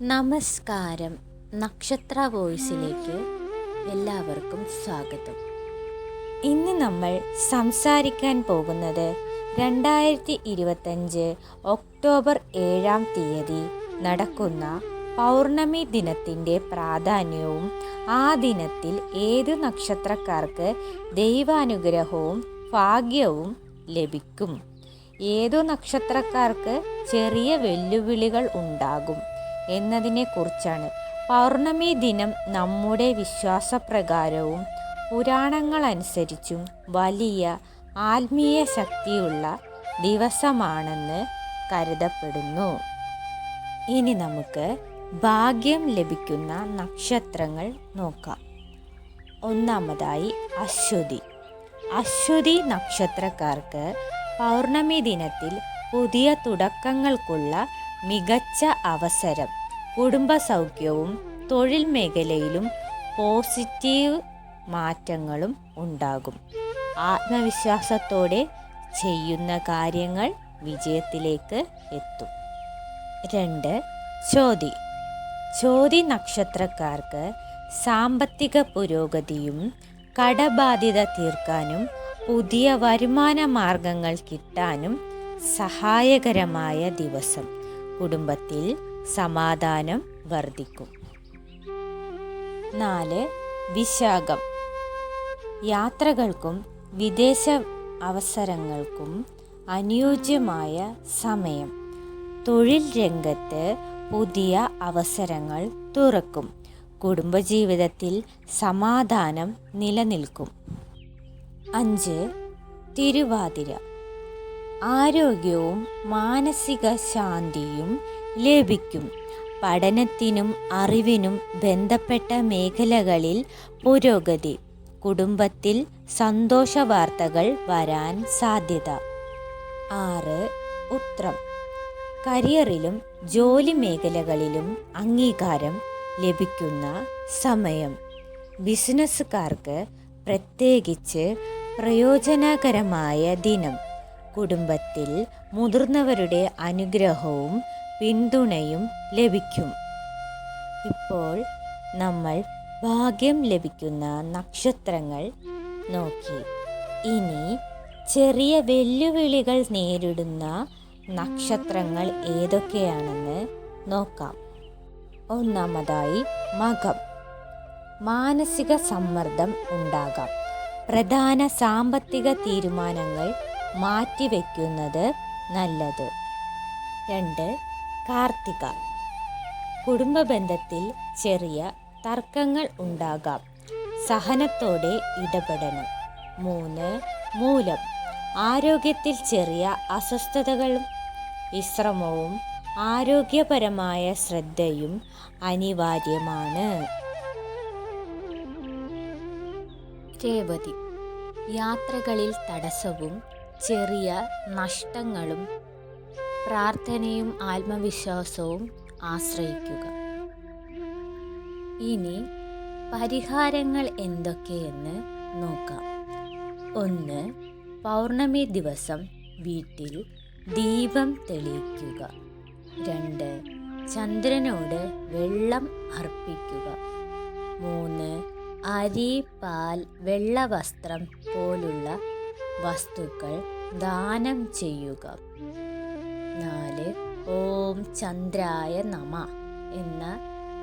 നമസ്കാരം. നക്ഷത്ര വോയിസിലേക്ക് എല്ലാവർക്കും സ്വാഗതം. ഇന്ന് നമ്മൾ സംസാരിക്കാൻ പോകുന്നത് രണ്ടായിരത്തി ഇരുപത്തഞ്ച് ഒക്ടോബർ ഏഴാം തീയതി നടക്കുന്ന പൗർണമി ദിനത്തിന്റെ പ്രാധാന്യവും ആ ദിനത്തിൽ ഏത് നക്ഷത്രക്കാർക്ക് ദൈവാനുഗ്രഹവും ഭാഗ്യവും ലഭിക്കും? ഏതു നക്ഷത്രക്കാർക്ക് ചെറിയ വെല്ലുവിളികൾ ഉണ്ടാകും? എന്നതിനെക്കുറിച്ചാണ്. പൗർണമി ദിനം നമ്മുടെ വിശ്വാസപ്രകാരവും പുരാണങ്ങളനുസരിച്ചും വലിയ ആത്മീയ ശക്തിയുള്ള ദിവസമാണെന്ന് കരുതപ്പെടുന്നു. ഇനി നമുക്ക് ഭാഗ്യം ലഭിക്കുന്ന നക്ഷത്രങ്ങൾ നോക്കാം. ഒന്നാമതായി അശ്വതി. അശ്വതി നക്ഷത്രക്കാർക്ക് പൗർണമി ദിനത്തിൽ പുതിയ തുടക്കങ്ങൾക്കുള്ള മികച്ച അവസരം. കുടുംബ സൗഖ്യവും തൊഴിൽ മേഖലയിലും പോസിറ്റീവ് മാറ്റങ്ങളും ഉണ്ടാകും. ആത്മവിശ്വാസത്തോടെ ചെയ്യുന്ന കാര്യങ്ങൾ വിജയത്തിലേക്ക് എത്തും. രണ്ട് ചോതി. ചോതി നക്ഷത്രക്കാർക്ക് സാമ്പത്തിക പുരോഗതിയും കടബാധ്യത തീർക്കാനും പുതിയ വരുമാന മാർഗങ്ങൾ കിട്ടാനും സഹായകരമായ ദിവസം. കുടുംബത്തിൽ സമാധാനം വർദ്ധിക്കും. നാല് വിശാഖം. യാത്രകൾക്കും വിദേശ അവസരങ്ങൾക്കും അനുയോജ്യമായ സമയം. തൊഴിൽ രംഗത്ത് പുതിയ അവസരങ്ങൾ തുറക്കും. കുടുംബജീവിതത്തിൽ സമാധാനം നിലനിൽക്കും. അഞ്ച് തിരുവാതിര. ആരോഗ്യവും മാനസിക ശാന്തിയും ലഭിക്കും. പഠനത്തിനും അറിവിനും ബന്ധപ്പെട്ട മേഖലകളിൽ പുരോഗതി. കുടുംബത്തിൽ സന്തോഷ വാർത്തകൾ വരാൻ സാധ്യത. ആറ്. ഉത്രം. കരിയറിലും ജോലി മേഖലകളിലും അംഗീകാരം ലഭിക്കുന്ന സമയം. ബിസിനസ്സുകാർക്ക് പ്രത്യേകിച്ച് പ്രയോജനകരമായ ദിനം. കുടുംബത്തിൽ മുതിർന്നവരുടെ അനുഗ്രഹവും പിന്തുണയും ലഭിക്കും. ഇപ്പോൾ നമ്മൾ ഭാഗ്യം ലഭിക്കുന്ന നക്ഷത്രങ്ങൾ നോക്കി. ഇനി ചെറിയ വെല്ലുവിളികൾ നേരിടുന്ന നക്ഷത്രങ്ങൾ ഏതൊക്കെയാണെന്ന് നോക്കാം. ഒന്നാമതായി മകം. മാനസിക സമ്മർദ്ദം ഉണ്ടാകാം. പ്രധാന സാമ്പത്തിക തീരുമാനങ്ങൾ മാറ്റിവെക്കുന്നത് നല്ലത്. രണ്ട് കാർത്തിക. കുടുംബ ബന്ധത്തിൽ ചെറിയ തർക്കങ്ങൾ ഉണ്ടാകാം. സഹനത്തോടെ ഇടപെടണം. മൂന്ന് മൂലം. ആരോഗ്യത്തിൽ ചെറിയ അസ്വസ്ഥതകളും വിശ്രമവും ആരോഗ്യപരമായ ശ്രദ്ധയും അനിവാര്യമാണ്. രേവതി. യാത്രകളിൽ തടസ്സവും ചെറിയ നഷ്ടങ്ങളും പ്രാർത്ഥനയും ആത്മവിശ്വാസവും ആശ്രയിക്കുക. ഇനി പരിഹാരങ്ങൾ എന്തൊക്കെയെന്ന് നോക്കാം. ഒന്ന് പൗർണമി ദിവസം വീട്ടിൽ ദീപം തെളിയിക്കുക. രണ്ട് ചന്ദ്രനോട് വെള്ളം അർപ്പിക്കുക. മൂന്ന് അരി പാൽ വെള്ള വസ്ത്രം പോലുള്ള വസ്തുക്കൾ ദാനം ചെയ്യുക. നാല് ഓം ചന്ദ്രായ നമ എന്ന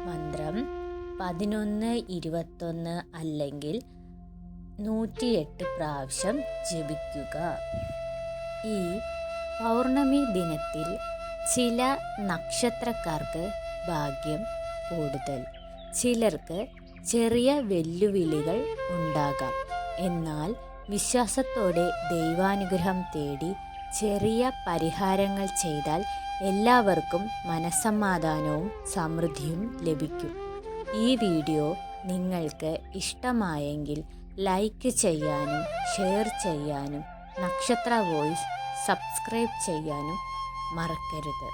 മന്ത്രം പതിനൊന്ന് ഇരുപത്തൊന്ന് അല്ലെങ്കിൽ നൂറ്റിയെട്ട് പ്രാവശ്യം ജപിക്കുക. ഈ പൗർണമി ദിനത്തിൽ ചില നക്ഷത്രക്കാർക്ക് ഭാഗ്യം കൂടുതൽ. ചിലർക്ക് ചെറിയ വെല്ലുവിളികൾ ഉണ്ടാകാം. എന്നാൽ വിശ്വാസത്തോടെ ദൈവാനുഗ്രഹം തേടി ചെറിയ പരിഹാരങ്ങൾ ചെയ്താൽ എല്ലാവർക്കും മനസ്സമാധാനവും സമൃദ്ധിയും ലഭിക്കും. ഈ വീഡിയോ നിങ്ങൾക്ക് ഇഷ്ടമായെങ്കിൽ ലൈക്ക് ചെയ്യാനും ഷെയർ ചെയ്യാനും നക്ഷത്ര വോയിസ് സബ്സ്ക്രൈബ് ചെയ്യാനും മറക്കരുത്.